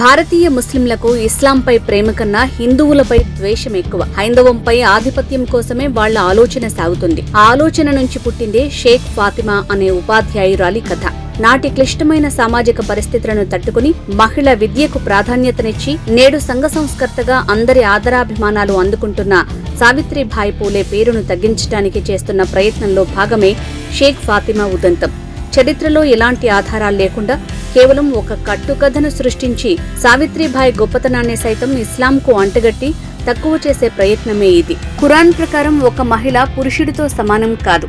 భారతీయ ముస్లింలకు ఇస్లాంపై ప్రేమ కన్నా హిందువులపై ద్వేషం ఎక్కువ. హైందవంపై ఆధిపత్యం కోసమే వాళ్ళ ఆలోచన సాగుతుంది. ఆ ఆలోచన నుంచి పుట్టిందే షేక్ ఫాతిమా అనే ఉపాధ్యాయురాలి కథ. నాటి క్లిష్టమైన సామాజిక పరిస్థితులను తట్టుకుని మహిళ విద్యకు ప్రాధాన్యతనిచ్చి నేడు సంఘ సంస్కర్తగా అందరి ఆదరాభిమానాలు అందుకుంటున్న సావిత్రిభాయ్ పూలే పేరును తగ్గించడానికి చేస్తున్న ప్రయత్నంలో భాగమే షేక్ ఫాతిమా ఉదంతం. చరిత్రలో ఎలాంటి ఆధారాలు లేకుండా కేవలం ఒక కట్టుకథను సృష్టించి సావిత్రిబాయి గొప్పతనాన్ని సైతం ఇస్లాంకు అంటగట్టి తక్కువ చేసే ప్రయత్నమే ఇది. ఖురాన్ ప్రకారం ఒక మహిళ పురుషుడితో సమానం కాదు.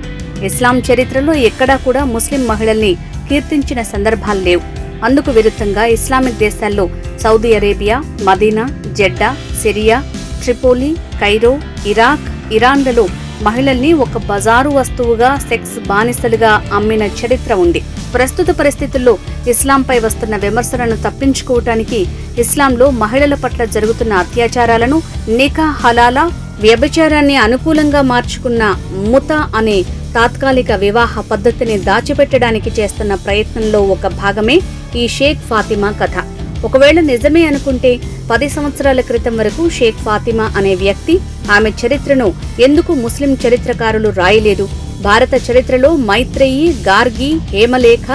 ఇస్లాం చరిత్రలో ఎక్కడా కూడా ముస్లిం మహిళల్ని కీర్తించిన సందర్భాలు లేవు. అందుకు విరుద్ధంగా ఇస్లామిక్ దేశాల్లో Saudi Arabia Medina Jeddah Syria Tripoli Cairo Iraq ఇరాన్లలో మహిళల్ని ఒక బజారు వస్తువుగా సెక్స్ బానిసలుగా అమ్మిన చరిత్ర ఉంది. ప్రస్తుత పరిస్థితుల్లో ఇస్లాంపై వస్తున్న విమర్శలను తప్పించుకోవటానికి ఇస్లాంలో మహిళల పట్ల జరుగుతున్న అత్యాచారాలను నికా హలాలా వ్యభిచారాన్ని అనుకూలంగా మార్చుకున్న ముత అనే తాత్కాలిక వివాహ పద్ధతిని దాచిపెట్టడానికి చేస్తున్న ప్రయత్నంలో ఒక భాగమే ఈ షేక్ ఫాతిమా కథ. ఒకవేళ నిజమే అనుకుంటే పది సంవత్సరాల క్రితం వరకు షేక్ ఫాతిమా అనే వ్యక్తి ఆమె చరిత్రను ఎందుకు ముస్లిం చరిత్రకారులు రాయలేదు? భారత చరిత్రలో మైత్రేయి గార్గి హేమలేఖ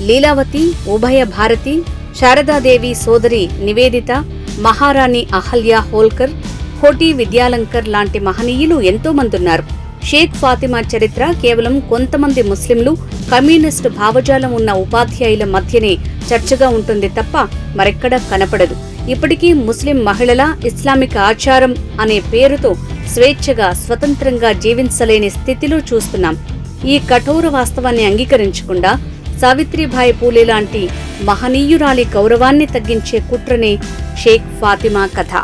లీలావతి ఉభయ భారతి శారదాదేవి సోదరి నివేదిత మహారాణి అహల్య హోల్కర్ కోటి విద్యాలంకర్ లాంటి మహనీయులు ఎంతో మందున్నారు షేక్ ఫాతిమా చరిత్ర కేవలం కొంతమంది ముస్లింలు కమ్యూనిస్టు భావజాలం ఉన్న ఉపాధ్యాయుల మధ్యనే చర్చగా ఉంటుంది తప్ప మరెక్కడా కనపడదు. ఇప్పటికీ ముస్లిం మహిళల ఇస్లామిక్ ఆచారం అనే పేరుతో స్వేచ్ఛగా స్వతంత్రంగా జీవించలేని స్థితిలో చూస్తున్నాం. ఈ కఠోర వాస్తవాన్ని అంగీకరించకుండా సావిత్రిబాయి పూలే లాంటి మహనీయురాలి గౌరవాన్ని తగ్గించే కుట్రనే షేక్ ఫాతిమా కథ.